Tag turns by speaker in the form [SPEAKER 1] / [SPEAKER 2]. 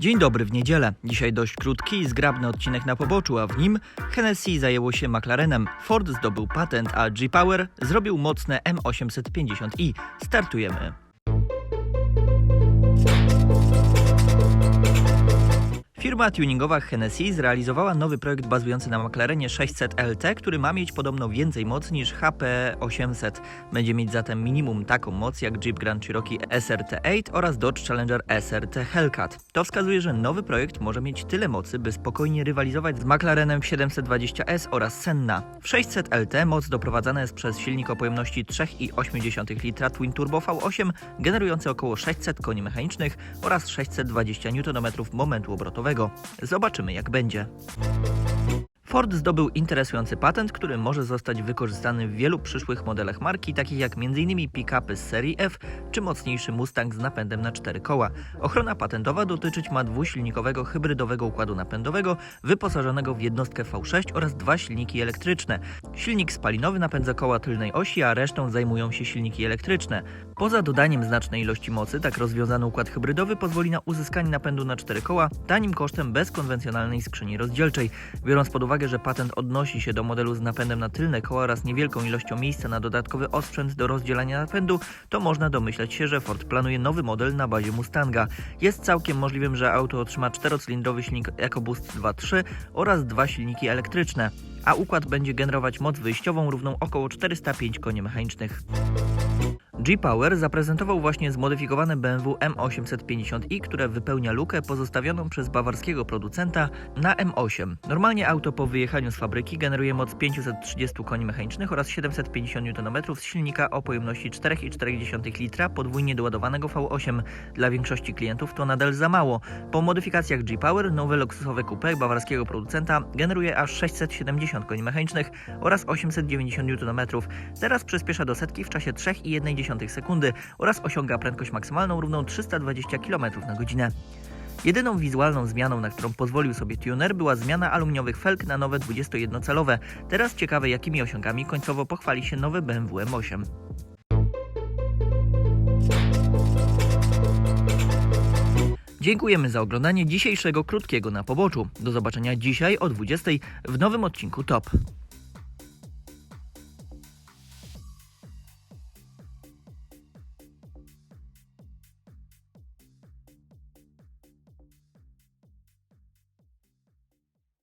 [SPEAKER 1] Dzień dobry w niedzielę. Dzisiaj dość krótki i zgrabny odcinek na poboczu, a w nim Hennessy zajęło się McLarenem, Ford zdobył patent, a G-Power zrobił mocne M850i. Startujemy. Firma tuningowa Hennessy zrealizowała nowy projekt bazujący na McLarenie 600 LT, który ma mieć podobno więcej mocy niż HP 800. Będzie mieć zatem minimum taką moc jak Jeep Grand Cherokee SRT8 oraz Dodge Challenger SRT Hellcat. To wskazuje, że nowy projekt może mieć tyle mocy, by spokojnie rywalizować z McLarenem 720S oraz Senna. W 600 LT moc doprowadzana jest przez silnik o pojemności 3,8 litra Twin Turbo V8 generujący około 600 koni mechanicznych oraz 620 Nm momentu obrotowego. Zobaczymy jak będzie. Ford zdobył interesujący patent, który może zostać wykorzystany w wielu przyszłych modelach marki, takich jak m.in. pick-upy z serii F czy mocniejszy Mustang z napędem na cztery koła. Ochrona patentowa dotyczyć ma dwusilnikowego hybrydowego układu napędowego wyposażonego w jednostkę V6 oraz dwa silniki elektryczne. Silnik spalinowy napędza koła tylnej osi, a resztą zajmują się silniki elektryczne. Poza dodaniem znacznej ilości mocy, tak rozwiązany układ hybrydowy pozwoli na uzyskanie napędu na cztery koła tanim kosztem bez konwencjonalnej skrzyni rozdzielczej. Biorąc pod uwagę, że patent odnosi się do modelu z napędem na tylne koła oraz niewielką ilością miejsca na dodatkowy osprzęt do rozdzielania napędu, to można domyślać się, że Ford planuje nowy model na bazie Mustanga. Jest całkiem możliwym, że auto otrzyma czterocylindrowy silnik EcoBoost 2.3 oraz dwa silniki elektryczne, a układ będzie generować moc wyjściową równą około 405 koni mechanicznych. G-Power zaprezentował właśnie zmodyfikowane BMW M850i, które wypełnia lukę pozostawioną przez bawarskiego producenta na M8. Normalnie auto po wyjechaniu z fabryki generuje moc 530 koni mechanicznych oraz 750 Nm z silnika o pojemności 4,4 litra podwójnie doładowanego V8. Dla większości klientów to nadal za mało. Po modyfikacjach G-Power nowe luksusowe coupe bawarskiego producenta generuje aż 670 koni mechanicznych oraz 890 Nm. Teraz przyspiesza do setki w czasie 3,1 sekundy oraz osiąga prędkość maksymalną równą 320 km na godzinę. Jedyną wizualną zmianą, na którą pozwolił sobie tuner, była zmiana aluminiowych felg na nowe 21-calowe. Teraz ciekawe, jakimi osiągami końcowo pochwali się nowe BMW M8. Dziękujemy za oglądanie dzisiejszego krótkiego na poboczu. Do zobaczenia dzisiaj o 20 w nowym odcinku Top.